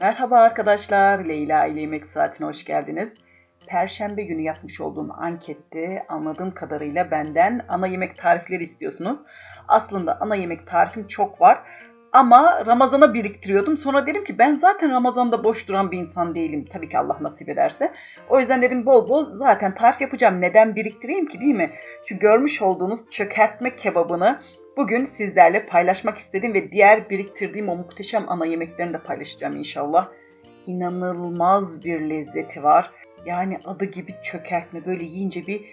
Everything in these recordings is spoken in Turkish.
Merhaba arkadaşlar, Leyla ile Yemek Saati'ne hoş geldiniz. Perşembe günü yapmış olduğum ankette anladığım kadarıyla benden ana yemek tarifleri istiyorsunuz. Aslında ana yemek tarifim çok var ama Ramazan'a biriktiriyordum. Sonra dedim ki ben zaten Ramazan'da boş duran bir insan değilim. Tabii ki Allah nasip ederse. O yüzden dedim bol bol zaten tarif yapacağım. Neden biriktireyim ki değil mi? Şu görmüş olduğunuz çökertme kebabını Bugün sizlerle paylaşmak istedim ve diğer biriktirdiğim o muhteşem ana yemeklerini de paylaşacağım inşallah. İnanılmaz bir lezzeti var. Yani adı gibi çökertme böyle yiyince bir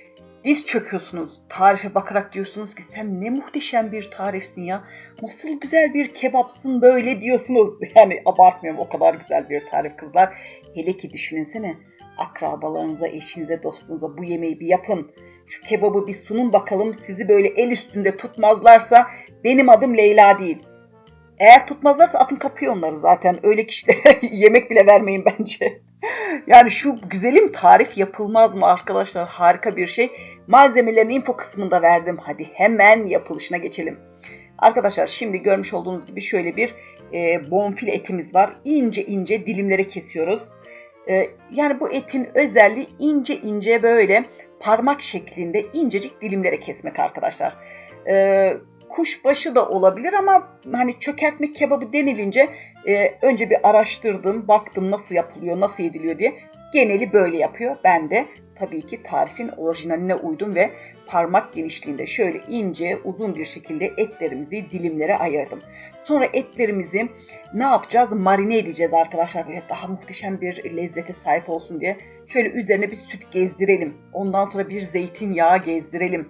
diz çöküyorsunuz. Tarife bakarak diyorsunuz ki sen ne muhteşem bir tarifsin ya. Nasıl güzel bir kebapsın böyle diyorsunuz. Yani abartmıyorum o kadar güzel bir tarif kızlar. Hele ki düşünsene akrabalarınıza, eşinize, dostunuza bu yemeği bir yapın şu kebabı bir sunun bakalım sizi böyle el üstünde tutmazlarsa benim adım Leyla değil. Eğer tutmazlarsa atın kapıyor onları zaten. Öyle kişilere yemek bile vermeyin bence. Yani şu güzelim tarif yapılmaz mı arkadaşlar? Harika bir şey. Malzemelerini info kısmında verdim. Hadi hemen yapılışına geçelim. Arkadaşlar şimdi görmüş olduğunuz gibi şöyle bir e, bonfile etimiz var. İnce ince dilimlere kesiyoruz. E, yani bu etin özelliği ince ince böyle parmak şeklinde incecik dilimlere kesmek arkadaşlar. Ee, kuşbaşı da olabilir ama hani çökertme kebabı denilince e, önce bir araştırdım, baktım nasıl yapılıyor, nasıl yediliyor diye. Geneli böyle yapıyor. Ben de tabii ki tarifin orijinaline uydum ve parmak genişliğinde şöyle ince, uzun bir şekilde etlerimizi dilimlere ayırdım. Sonra etlerimizi ne yapacağız? Marine edeceğiz arkadaşlar. Böyle daha muhteşem bir lezzete sahip olsun diye. Şöyle üzerine bir süt gezdirelim. Ondan sonra bir zeytinyağı gezdirelim.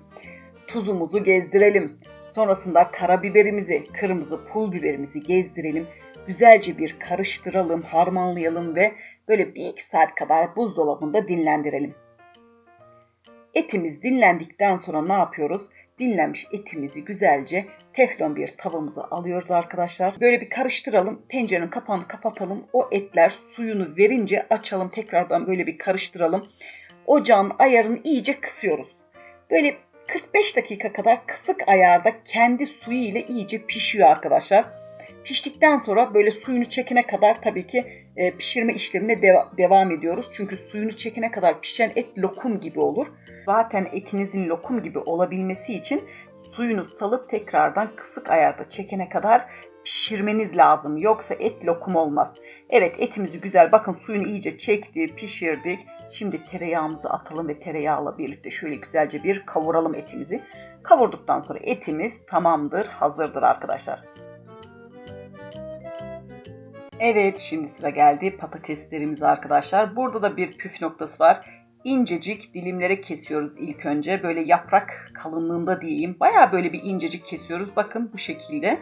Tuzumuzu gezdirelim. Sonrasında karabiberimizi, kırmızı pul biberimizi gezdirelim. Güzelce bir karıştıralım, harmanlayalım ve böyle bir iki saat kadar buzdolabında dinlendirelim. Etimiz dinlendikten sonra ne yapıyoruz? Dinlenmiş etimizi güzelce teflon bir tavamıza alıyoruz arkadaşlar. Böyle bir karıştıralım. Tencerenin kapağını kapatalım. O etler suyunu verince açalım. Tekrardan böyle bir karıştıralım. Ocağın ayarını iyice kısıyoruz. Böyle 45 dakika kadar kısık ayarda kendi suyu ile iyice pişiyor arkadaşlar. Piştikten sonra böyle suyunu çekene kadar tabii ki e, pişirme işlemine deva- devam ediyoruz. Çünkü suyunu çekene kadar pişen et lokum gibi olur. Zaten etinizin lokum gibi olabilmesi için suyunu salıp tekrardan kısık ayarda çekene kadar pişirmeniz lazım. Yoksa et lokum olmaz. Evet etimizi güzel bakın suyunu iyice çekti, pişirdik. Şimdi tereyağımızı atalım ve tereyağla birlikte şöyle güzelce bir kavuralım etimizi. Kavurduktan sonra etimiz tamamdır, hazırdır arkadaşlar. Evet şimdi sıra geldi patateslerimize arkadaşlar. Burada da bir püf noktası var. İncecik dilimlere kesiyoruz ilk önce. Böyle yaprak kalınlığında diyeyim. Baya böyle bir incecik kesiyoruz. Bakın bu şekilde.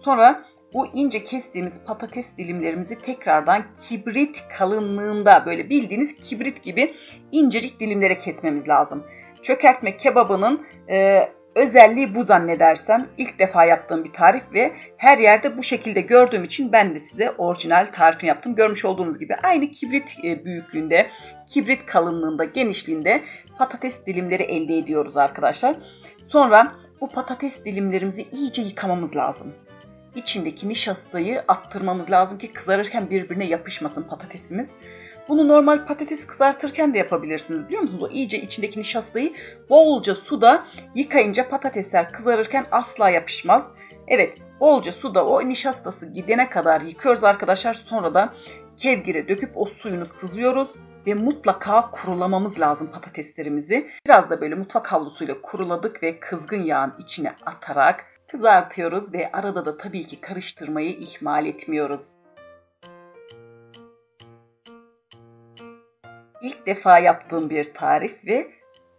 Sonra bu ince kestiğimiz patates dilimlerimizi tekrardan kibrit kalınlığında böyle bildiğiniz kibrit gibi incecik dilimlere kesmemiz lazım. Çökertme kebabının e, özelliği bu zannedersem. ilk defa yaptığım bir tarif ve her yerde bu şekilde gördüğüm için ben de size orijinal tarifini yaptım. Görmüş olduğunuz gibi aynı kibrit e, büyüklüğünde, kibrit kalınlığında, genişliğinde patates dilimleri elde ediyoruz arkadaşlar. Sonra bu patates dilimlerimizi iyice yıkamamız lazım. İçindeki nişastayı attırmamız lazım ki kızarırken birbirine yapışmasın patatesimiz. Bunu normal patates kızartırken de yapabilirsiniz biliyor musunuz? O iyice içindeki nişastayı bolca suda yıkayınca patatesler kızarırken asla yapışmaz. Evet bolca suda o nişastası gidene kadar yıkıyoruz arkadaşlar. Sonra da kevgire döküp o suyunu sızıyoruz ve mutlaka kurulamamız lazım patateslerimizi. Biraz da böyle mutfak havlusuyla kuruladık ve kızgın yağın içine atarak kızartıyoruz ve arada da tabii ki karıştırmayı ihmal etmiyoruz. İlk defa yaptığım bir tarif ve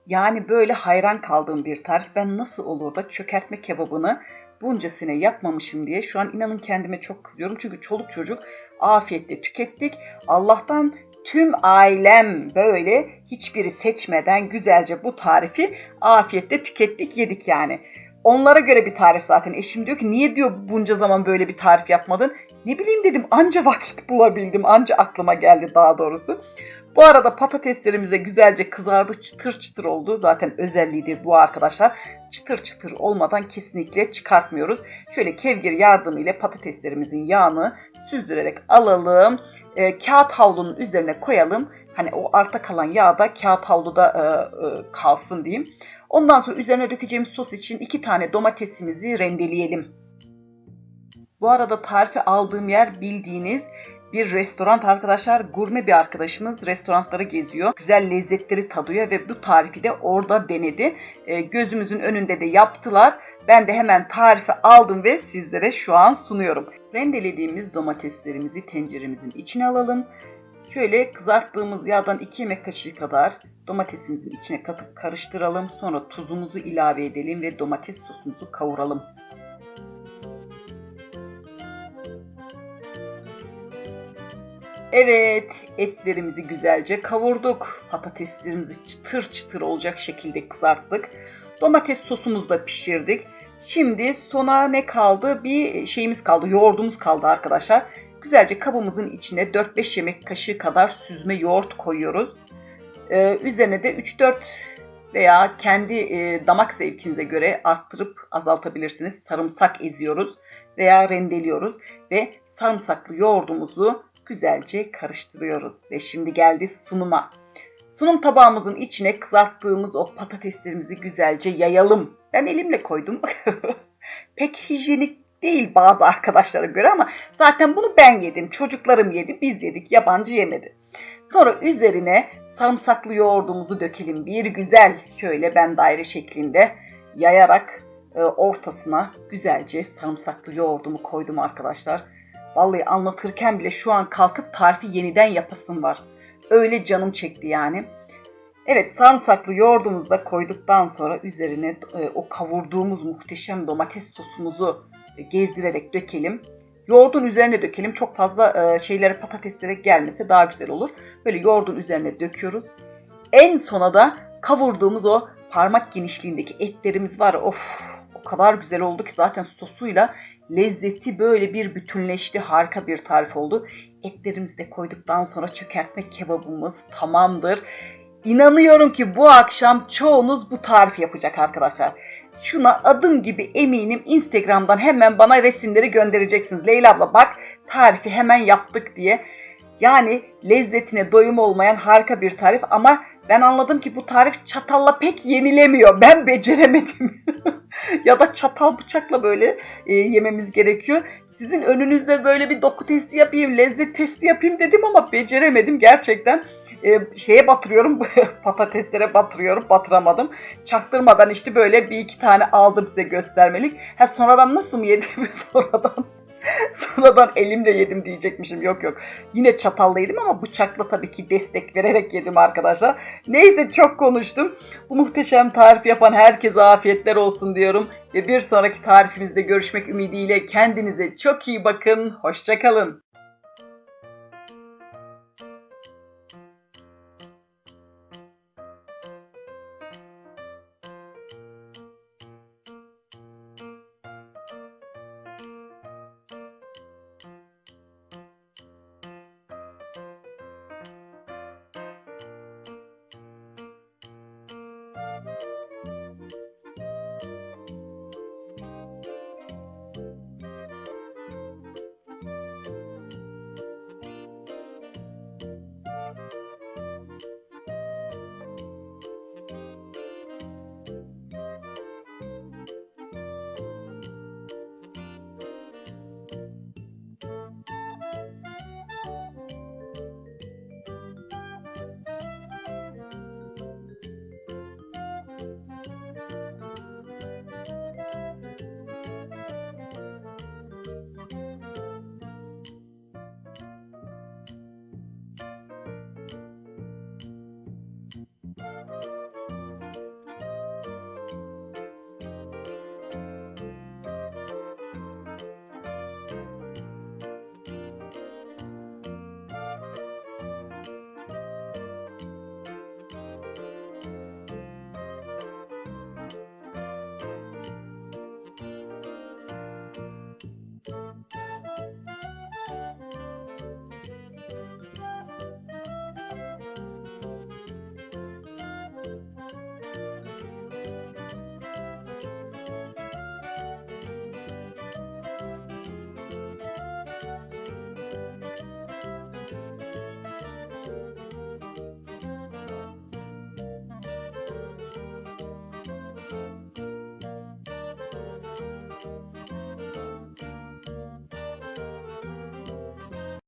yani böyle hayran kaldığım bir tarif. Ben nasıl olur da çökertme kebabını bunca sene yapmamışım diye şu an inanın kendime çok kızıyorum. Çünkü çoluk çocuk afiyetle tükettik. Allah'tan tüm ailem böyle hiçbiri seçmeden güzelce bu tarifi afiyetle tükettik yedik yani. Onlara göre bir tarif zaten. Eşim diyor ki niye diyor bunca zaman böyle bir tarif yapmadın? Ne bileyim dedim anca vakit bulabildim. Anca aklıma geldi daha doğrusu. Bu arada patateslerimize güzelce kızardı, çıtır çıtır oldu. Zaten özelliğidir bu arkadaşlar. Çıtır çıtır olmadan kesinlikle çıkartmıyoruz. Şöyle kevgir yardımıyla patateslerimizin yağını süzdürerek alalım. E, kağıt havlunun üzerine koyalım. Hani o arta kalan yağ da kağıt havluda e, e, kalsın diyeyim. Ondan sonra üzerine dökeceğimiz sos için iki tane domatesimizi rendeleyelim. Bu arada tarifi aldığım yer bildiğiniz bir restoran arkadaşlar. Gurme bir arkadaşımız restoranları geziyor. Güzel lezzetleri tadıyor ve bu tarifi de orada denedi. E, gözümüzün önünde de yaptılar. Ben de hemen tarifi aldım ve sizlere şu an sunuyorum. Rendelediğimiz domateslerimizi tenceremizin içine alalım. Şöyle kızarttığımız yağdan 2 yemek kaşığı kadar domatesimizin içine katıp karıştıralım. Sonra tuzumuzu ilave edelim ve domates sosumuzu kavuralım. Evet, etlerimizi güzelce kavurduk. Patateslerimizi çıtır çıtır olacak şekilde kızarttık. Domates sosumuzu da pişirdik. Şimdi sona ne kaldı? Bir şeyimiz kaldı, yoğurdumuz kaldı arkadaşlar. Güzelce kabımızın içine 4-5 yemek kaşığı kadar süzme yoğurt koyuyoruz. Ee, üzerine de 3-4 veya kendi e, damak zevkinize göre arttırıp azaltabilirsiniz. Sarımsak eziyoruz veya rendeliyoruz ve sarımsaklı yoğurdumuzu güzelce karıştırıyoruz. Ve şimdi geldi sunuma. Sunum tabağımızın içine kızarttığımız o patateslerimizi güzelce yayalım. Ben elimle koydum. Pek hijyenik değil bazı arkadaşlara göre ama zaten bunu ben yedim. Çocuklarım yedi, biz yedik. Yabancı yemedi. Sonra üzerine sarımsaklı yoğurdumuzu dökelim. Bir güzel şöyle ben daire şeklinde yayarak e, ortasına güzelce sarımsaklı yoğurdumu koydum arkadaşlar. Vallahi anlatırken bile şu an kalkıp tarifi yeniden yapasım var. Öyle canım çekti yani. Evet sarımsaklı yoğurdumuzu da koyduktan sonra üzerine e, o kavurduğumuz muhteşem domates sosumuzu gezdirerek dökelim. Yoğurdun üzerine dökelim. Çok fazla e, şeylere patateslere gelmese daha güzel olur. Böyle yoğurdun üzerine döküyoruz. En sona da kavurduğumuz o parmak genişliğindeki etlerimiz var. Of kadar güzel oldu ki zaten sosuyla lezzeti böyle bir bütünleşti. Harika bir tarif oldu. Etlerimizi de koyduktan sonra çökertme kebabımız tamamdır. İnanıyorum ki bu akşam çoğunuz bu tarifi yapacak arkadaşlar. Şuna adım gibi eminim Instagram'dan hemen bana resimleri göndereceksiniz. Leyla abla bak tarifi hemen yaptık diye. Yani lezzetine doyum olmayan harika bir tarif ama ben anladım ki bu tarif çatalla pek yenilemiyor. Ben beceremedim. ya da çatal bıçakla böyle e, yememiz gerekiyor. Sizin önünüzde böyle bir doku testi yapayım, lezzet testi yapayım dedim ama beceremedim gerçekten. E, şeye batırıyorum, patateslere batırıyorum, batıramadım. Çaktırmadan işte böyle bir iki tane aldım size göstermelik. Ha sonradan nasıl mı yedim sonradan? Sonradan elimle yedim diyecekmişim. Yok yok. Yine çatalla yedim ama bıçakla tabii ki destek vererek yedim arkadaşlar. Neyse çok konuştum. Bu muhteşem tarif yapan herkese afiyetler olsun diyorum. Ve bir sonraki tarifimizde görüşmek ümidiyle kendinize çok iyi bakın. Hoşçakalın.